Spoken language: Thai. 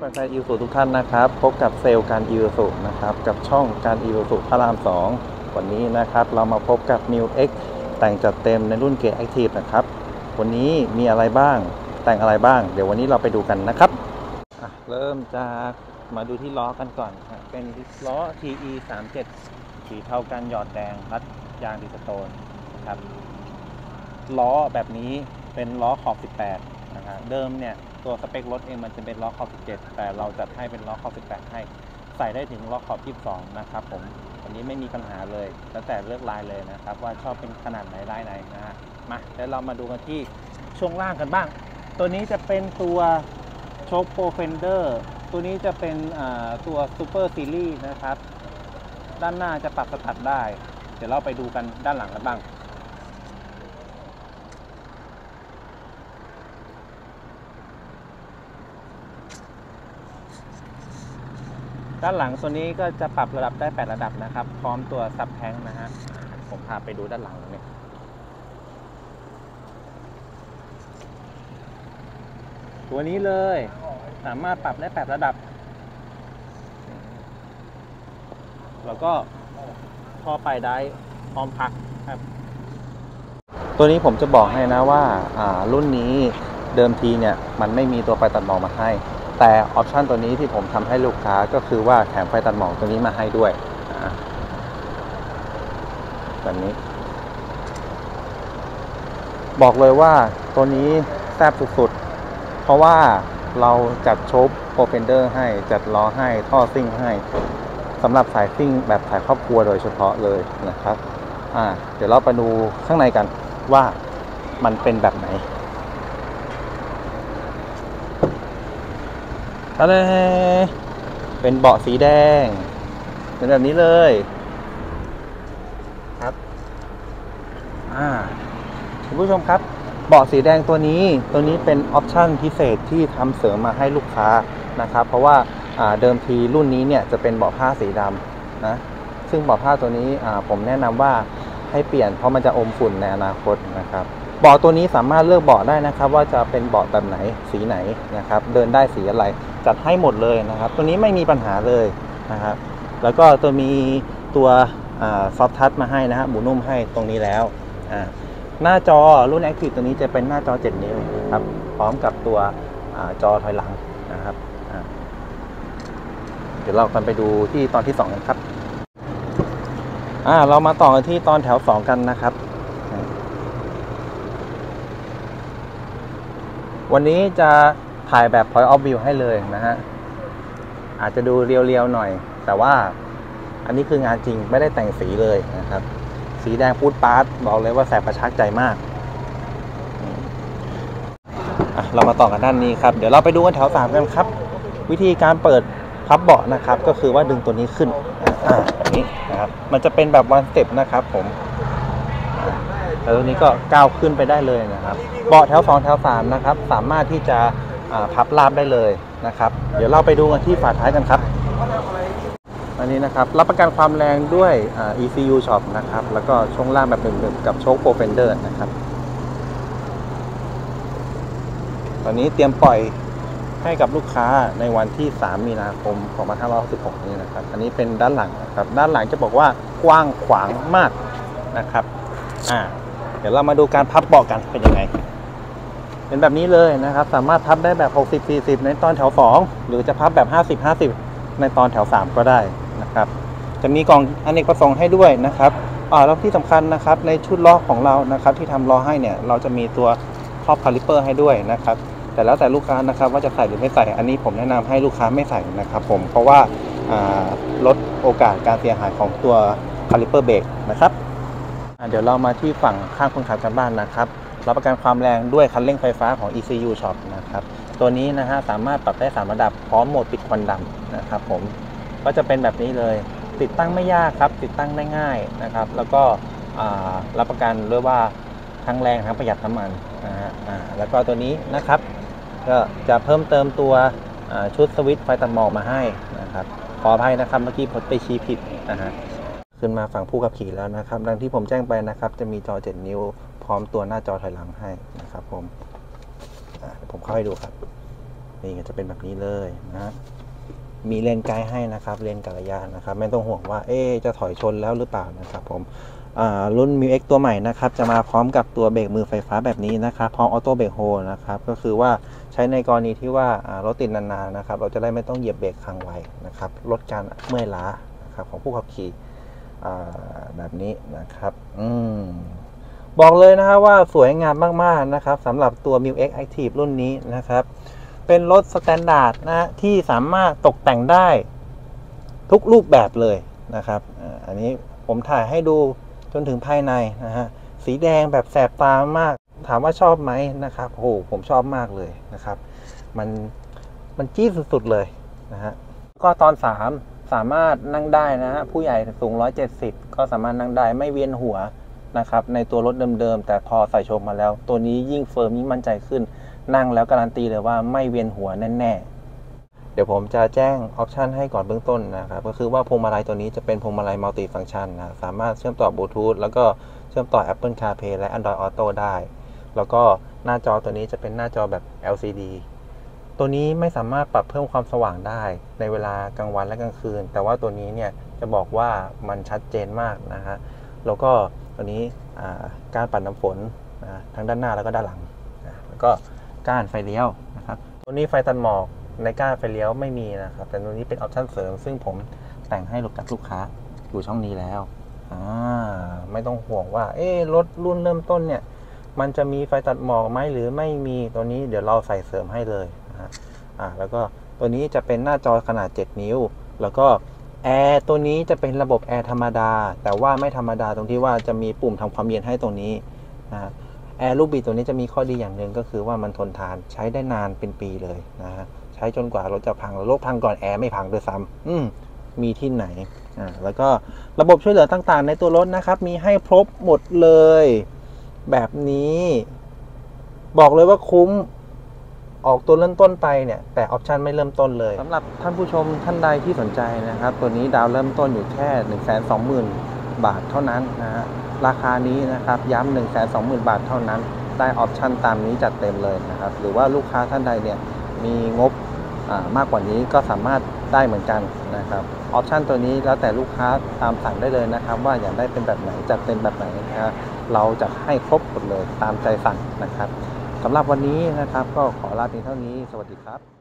แฟนๆอีสุทุกท่านนะครับ พบกับเซลล์การอีสุนะครับ กับช่องการอีสุพระราม 2 วันนี้นะครับ เรามาพบกับ m ิ X แต่งจัดเต็มในรุ่นเกียร์แอคทีฟนะครับ วันนี้มีอะไรบ้างแต่งอะไรบ้าง เดี๋ยววันนี้เราไปดูกันนะครับเริ่มจากมาดูที่ล้อกันก่อนเป็นล้อ TE 3 7สีเทากันหยอดแดงรัดยางดิสโตนนะครับล้อแบบนี้เป็นล้อขอบ 18นะฮะเดิมเนี่ย ตัวสเปครถเองมันจะเป็นล้อขอบ 17 แต่เราจัดให้เป็นล้อขอบ 18 ให้ ใส่ได้ถึงล้อขอบ 22 นะครับผมอันนี้ไม่มีปัญหาเลย แล้วแต่เลือกลายเลยนะครับ ว่าชอบเป็นขนาดไหนลายไหนนะฮะมาเดี๋ยวเรามาดูกันที่ช่วงล่างกันบ้าง ตัวนี้จะเป็นตัวโชคโปรเฟนเดอร์ตัวนี้จะเป็นตัวซูเปอร์ซีรีส์นะครับ ด้านหน้าจะปรับสตัดได้ เดี๋ยวเราไปดูกันด้านหลังกันบ้าง ด้านหลังตัวนี้ก็จะปรับระดับได้ 8 ระดับนะครับ พร้อมตัวซับแทงนะฮะผมพาไปดูด้านหลังเนี่ยตัวนี้เลย สามารถปรับได้ 8 ระดับ แล้วก็พอไปได้พร้อมพักครับ ตัวนี้ผมจะบอกให้นะว่าอ่ารุ่นนี้เดิมทีเนี่ย มันไม่มีตัวไฟตัดหมอกมาให้ แต่ออปชันตัวนี้ที่ผมทำให้ลูกค้าก็คือว่าแถมไฟตัดหมอกตัวนี้มาให้ด้วยแบบนี้ บอกเลยว่าตัวนี้แซ่บสุดๆ เพราะว่าเราจัดโชคโปรเฟนเดอร์ให้จัดล้อให้ท่อซิ่งให้สำหรับสายซิ่งแบบสายครอบครัวโดยเฉพาะเลยนะครับ อ่า เดี๋ยวเราไปดูข้างในกันว่ามันเป็นแบบไหน อะไรเป็นเบาะสีแดง เป็นแบบนี้เลยครับอ่าคุณผู้ชมครับเบาะสีแดงตัวนี้ตัวนี้เป็นออปชั่นพิเศษที่ทำเสริมมาให้ลูกค้านะครับ เพราะว่าเดิมทีรุ่นนี้เนี่ยจะเป็นเบาะผ้าสีดำนะซึ่งเบาะผ้าตัวนี้ผมแนะนำว่าให้เปลี่ยนเพราะมันจะอมฝุ่นในอนาคตนะครับ บาะตัวนี้สามารถเลือกเบาะได้นะครับ ว่าจะเป็นเบาะแบบไหนสีไหนนะครับ เดินได้สีอะไรจัดให้หมดเลยนะครับ ตัวนี้ไม่มีปัญหาเลยนะครับ แล้วก็ตัวมีตัวซอฟทัชมาให้นะฮะหมูนุ่มให้ตรงนี้แล้วหน้าจอรุ่น Active ตัวนี้จะเป็นหน้าจอ 7 นิ้วครับพร้อมกับตัวอจอถอยหลังนะครับเดี๋ยวเรากันไปดูที่ตอนที่ 2 กันครับเรามาต่อกันที่ตอนแถว 2 กันนะครับ วันนี้จะถ่ายแบบ point of view ให้เลยนะฮะ อาจจะดูเรียวๆหน่อย แต่ว่าอันนี้คืองานจริงไม่ได้แต่งสีเลยนะครับ สีแดงพูดปาร์ตบอกเลยว่าแสบประชักใจมากเรามาต่อกันด้านนี้ครับ เดี๋ยวเราไปดูกันแถวสามกันครับ วิธีการเปิดพับเบาะนะครับ ก็คือว่าดึงตัวนี้ขึ้นอ่าอย่างนี้นะครับ มันจะเป็นแบบวันสเต็ปนะครับผม แล้วตัวนี้ก็ก้าวขึ้นไปได้เลยนะครับ เบาะแถว2แถว3นะครับ สามารถที่จะพับราบได้เลยนะครับ เดี๋ยวเราไปดูกันที่ฝาท้ายกันครับอันนี้นะครับรับประกันความแรงด้วย ECU Shop นะครับ แล้วก็ช่วงล่างแบบหนึ่งๆกับโชคโปรเฟนเดอร์นะครับ ตอนนี้เตรียมปล่อยให้กับลูกค้าในวันที่ 3 มีนาคม 2566 นี้นะครับ อันนี้เป็นด้านหลังนะครับ ด้านหลังจะบอกว่ากว้างขวางมากนะครับ อ่า เดี๋ยวเรามาดูการพับเบาะกันเป็นยังไง เป็นแบบนี้เลยนะครับ สามารถพับได้แบบ 60 40 ในตอนแถว 2 หรือจะพับแบบ 50 50 ในตอนแถว 3 ก็ได้นะครับ จะมีกล่องอเนกประสงค์ให้ด้วยนะครับอ่าแล้วที่สำคัญนะครับในชุดล้อของเรานะครับ ที่ทำล้อให้เนี่ยเราจะมีตัวครอบคาลิเปอร์ให้ด้วยนะครับ แต่แล้วแต่ลูกค้านะครับ ว่าจะใส่หรือไม่ใส่อันนี้ผมแนะนำให้ลูกค้าไม่ใส่นะครับผมเพราะว่าลดโอกาสการเสียหายของตัวคาลิเปอร์เบรกนะครับ เดี๋ยวเรามาที่ฝั่งข้างคนขับกันบ้านนะครับ รับประกันความแรงด้วยคันเร่งไฟฟ้าของ ECU Shop นะครับ ตัวนี้นะฮะสามารถปรับได้ 3 ระดับพร้อมโหมดปิดควันดำนะครับผม ก็จะเป็นแบบนี้เลย ติดตั้งไม่ยากครับ ติดตั้งได้ง่ายนะครับ แล้วก็รับประกันด้วยว่าทั้งแรงทั้งประหยัดน้ำมันนะฮะแล้วก็ตัวนี้นะครับ ก็จะเพิ่มเติมตัวชุดสวิตช์ไฟตัดหมอกมาให้นะครับ ขออภัยนะครับเมื่อกี้ผมไปชี้ผิดนะฮะ ขึ้นมาฝั่งผู้ขับขี่แล้วนะครับ ดังที่ผมแจ้งไปนะครับ จะมีจอ 7 นิ้ว พร้อมตัวหน้าจอถอยหลังให้นะครับ ผมผมเข้าให้ดูครับ นี่ก็จะเป็นแบบนี้เลยนะมีเลนไกด์ให้นะครับ เลนกัลยาณนะครับ ไม่ต้องห่วงว่าเอ๊จะถอยชนแล้วหรือเปล่านะครับ ผมรุ่น m ิ X ตัวใหม่นะครับ จะมาพร้อมกับตัวเบรกมือไฟฟ้าแบบนี้นะครับพร้อมออโต้เบรกโฮนะครับ ก็คือว่าใช้ในกรณีที่ว่ารถติดนานๆนะครับ เราจะได้ไม่ต้องเหยียบเบรกค้างไว้นะครับ ลดการเมื่อยล้านะครับของผู้ขับขี่ แบบนี้นะครับอืมบอกเลยนะครับว่าสวยงามมากๆนะครับสำหรับตัว m ิ X Active รุ่นนี้นะครับ เป็นรถสแตนดาร์ดนะที่สามารถตกแต่งได้ทุกรูปแบบเลยนะครับอันนี้ผมถ่ายให้ดูจนถึงภายในนะฮะสีแดงแบบแสบตามาก ถามว่าชอบไหมนะครับโอ้โหผมชอบมากเลยนะครับ มันมันจี้สุดๆเลยนะฮะก็ตอน 3 สามารถนั่งได้นะฮะผู้ใหญ่สูง 170 ก็สามารถนั่งได้ไม่เวียนหัวนะครับในตัวรถเดิมๆ แต่พอใส่โชคมาแล้ว ตัวนี้ยิ่งเฟิร์มยิ่งมั่นใจขึ้น นั่งแล้วการันตีเลยว่าไม่เวียนหัวแน่ๆ เดี๋ยวผมจะแจ้งออปชันให้ก่อนเบื้องต้นนะครับก็คือว่าพวงมาลัยตัวนี้จะเป็นพวงมาลัยมัลติฟังชันนะสามารถเชื่อมต่อบลูทูธแล้วก็เชื่อมต่อ Apple CarPlay และ Android Auto ได้ แล้วก็หน้าจอตัวนี้จะเป็นหน้าจอแบบ LCD ตัวนี้ไม่สามารถปรับเพิ่มความสว่างได้ในเวลากลางวันและกลางคืน แต่ว่าตัวนี้เนี่ยจะบอกว่ามันชัดเจนมากนะฮะแล้วก็ตัวนี้การปัดน้ำฝนนะทั้งด้านหน้าแล้วก็ด้านหลังนะแล้วก็ก้านไฟเลี้ยวนะครับ ตัวนี้ไฟตัดหมอกในก้านไฟเลี้ยวไม่มีนะครับ แต่ตัวนี้เป็นออปชั่นเสริม ซึ่งผมแต่งให้ลูกกับลูกค้าอยู่ช่องนี้แล้วอ่าไม่ต้องห่วงว่า เอ๊รถรุ่นเริ่มต้นเนี่ย มันจะมีไฟตัดหมอกไหมหรือไม่มีตัวนี้เดี๋ยวเราใส่เสริมให้เลย อ่าแล้วก็ตัวนี้จะเป็นหน้าจอขนาด 7 นิ้ว แล้วก็แอร์ตัวนี้จะเป็นระบบแอร์ธรรมดา แต่ว่าไม่ธรรมดาตรงที่ว่าจะมีปุ่มทำความเย็นให้ตรงนี้นะแอร์ลูกบิดตัวนี้จะมีข้อดีอย่างหนึ่งก็คือว่ามันทนทานใช้ได้นานเป็นปีเลยนะฮะใช้จนกว่ารถจะพังแล้วรถพังก่อนแอร์ไม่พังด้วยซ้ำอืมมีที่ไหนอ่าแล้วก็ระบบช่วยเหลือต่างๆ ในตัวรถนะครับ มีให้ครบหมดเลย แบบนี้ บอกเลยว่าคุ้ม ออกตัวเริ่มต้นไปเนี่ยแต่ออปชันไม่เริ่มต้นเลยสำหรับท่านผู้ชมท่านใดที่สนใจนะครับ ตัวนี้ดาวเริ่มต้นอยู่แค่1 2 0 0 0 0 บาทเท่านั้นนะฮะราคานี้นะครับย้ำ1 2 0 0 0 0 บาทเท่านั้น ได้ออปชันตามนี้จัดเต็มเลยนะครับหรือว่าลูกค้าท่านใดเนี่ยมีงบมากกว่านี้ก็สามารถได้เหมือนกันนะครับออปชันตัวนี้แล้วแต่ลูกค้าตามสั่งได้เลยนะครับ ว่าอยากได้เป็นแบบไหนจัดเต็มแบบไหนนะครับเราจะให้ครบหมดเลยตามใจสั่งนะครับ สำหรับวันนี้นะครับ ก็ขอลาเพียงเท่านี้ สวัสดีครับ